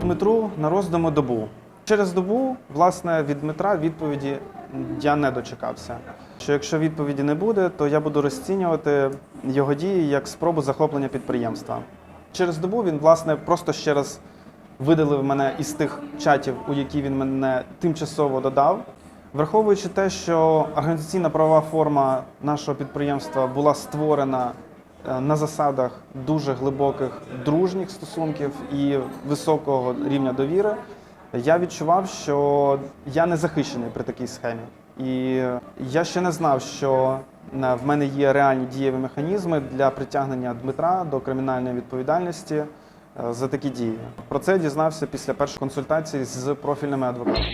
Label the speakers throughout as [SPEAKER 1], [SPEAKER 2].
[SPEAKER 1] Дмитру на роздуму добу. Через добу, власне, від Дмитра відповіді я не дочекався. Що якщо відповіді не буде, то я буду розцінювати його дії як спробу захоплення підприємства. Через добу він, власне, просто ще раз видалив мене із тих чатів, у які він мене тимчасово додав. Враховуючи те, що організаційна правова форма нашого підприємства була створена на засадах дуже глибоких дружніх стосунків і високого рівня довіри, я відчував, що я не захищений при такій схемі. І я ще не знав, що е, в мене є реальні дієві механізми для притягнення Дмитра до кримінальної відповідальності е, за такі дії. Про це дізнався після першої консультації з профільними адвокатами.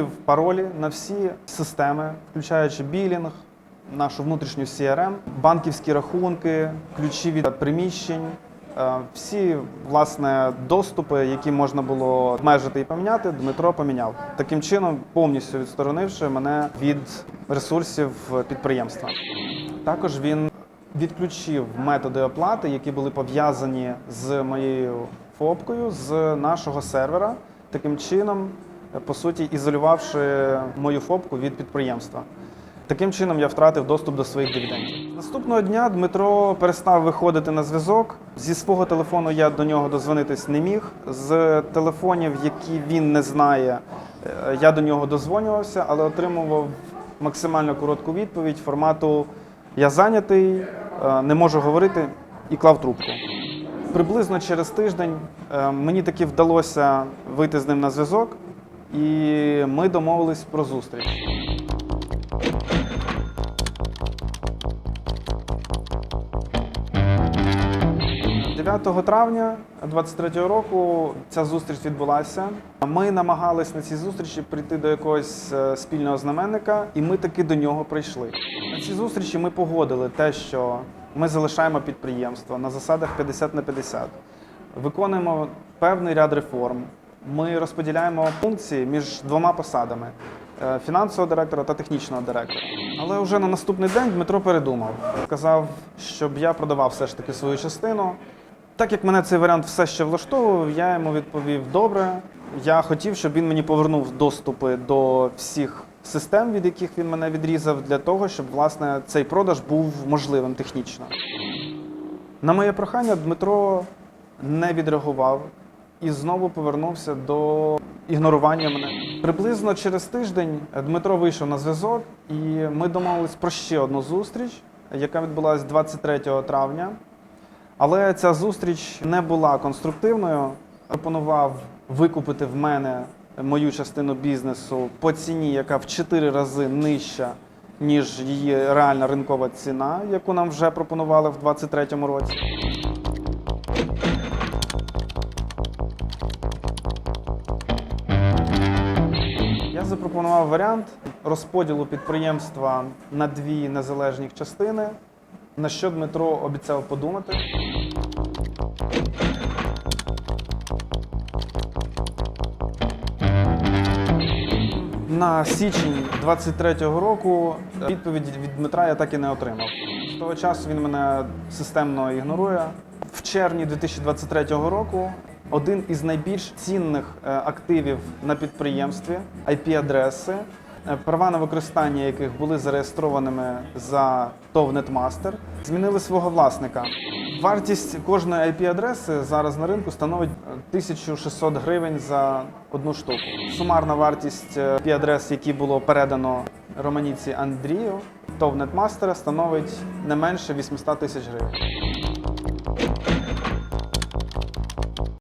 [SPEAKER 1] Змінив паролі на всі системи, включаючи білінг, нашу внутрішню CRM, банківські рахунки, ключі від приміщень, е, всі власне доступи, які можна було обмежити і поміняти, Дмитро поміняв. Таким чином, повністю відсторонивши мене від ресурсів підприємства. Також він відключив методи оплати, які були пов'язані з моєю ФОПкою, з нашого сервера, таким чином, по суті, ізолювавши мою ФОПку від підприємства. Таким чином я втратив доступ до своїх дивідендів. Наступного дня Дмитро перестав виходити на зв'язок. Зі свого телефону я до нього дозвонитись не міг. З телефонів, які він не знає, е, я до нього дозвонювався, але отримував максимально коротку відповідь формату Я зайнятий, е, не можу говорити і клав трубку. Приблизно через тиждень е, мені таки вдалося вийти з ним на зв'язок, і ми домовились про зустріч. 9 травня 23 року ця зустріч відбулася. Ми намагались на цій зустрічі прийти до якогось е, спільного знаменника, і ми таки до нього прийшли. На цій зустрічі ми погодили те, що ми залишаємо підприємство на засадах 50 на 50. Виконуємо певний ряд реформ. Ми розподіляємо функції між двома посадами е, фінансового директора та технічного директора. Але вже на наступний день Дмитро передумав. Сказав, щоб я продавав все ж таки свою частину. Так як мене цей варіант все ще влаштовував, я йому відповів добре. Я хотів, щоб він мені повернув доступи до всіх систем, від яких він мене відрізав, для того, щоб власне цей продаж був можливим технічно. На моє прохання Дмитро не відреагував і знову повернувся до ігнорування мене. Приблизно через тиждень Дмитро вийшов на зв'язок, і ми домовились про ще одну зустріч, яка відбулася 23 травня. Але ця зустріч не була конструктивною. Пропонував викупити в мене мою частину бізнесу по ціні, яка в 4 рази нижча, ніж її реальна ринкова ціна, яку нам вже пропонували в 2023 році. Запропонував варіант розподілу підприємства на дві незалежні частини, на що Дмитро обіцяв подумати. На січень 23-го року відповіді від Дмитра я так і не отримав. З того часу він мене системно ігнорує. В червні 2023 року один із найбільш цінних е, активів на підприємстві IP-адреси, е, права на використання яких були зареєстрованими за ТОВ «Нетмастер», змінили свого власника. Вартість кожної IP-адреси зараз на ринку становить е, 1600 гривень за одну штуку. Сумарна вартість е, IP-адрес, які було передано романіці Андрію, ТОВ «Нетмастера» становить не менше 800 тисяч гривень.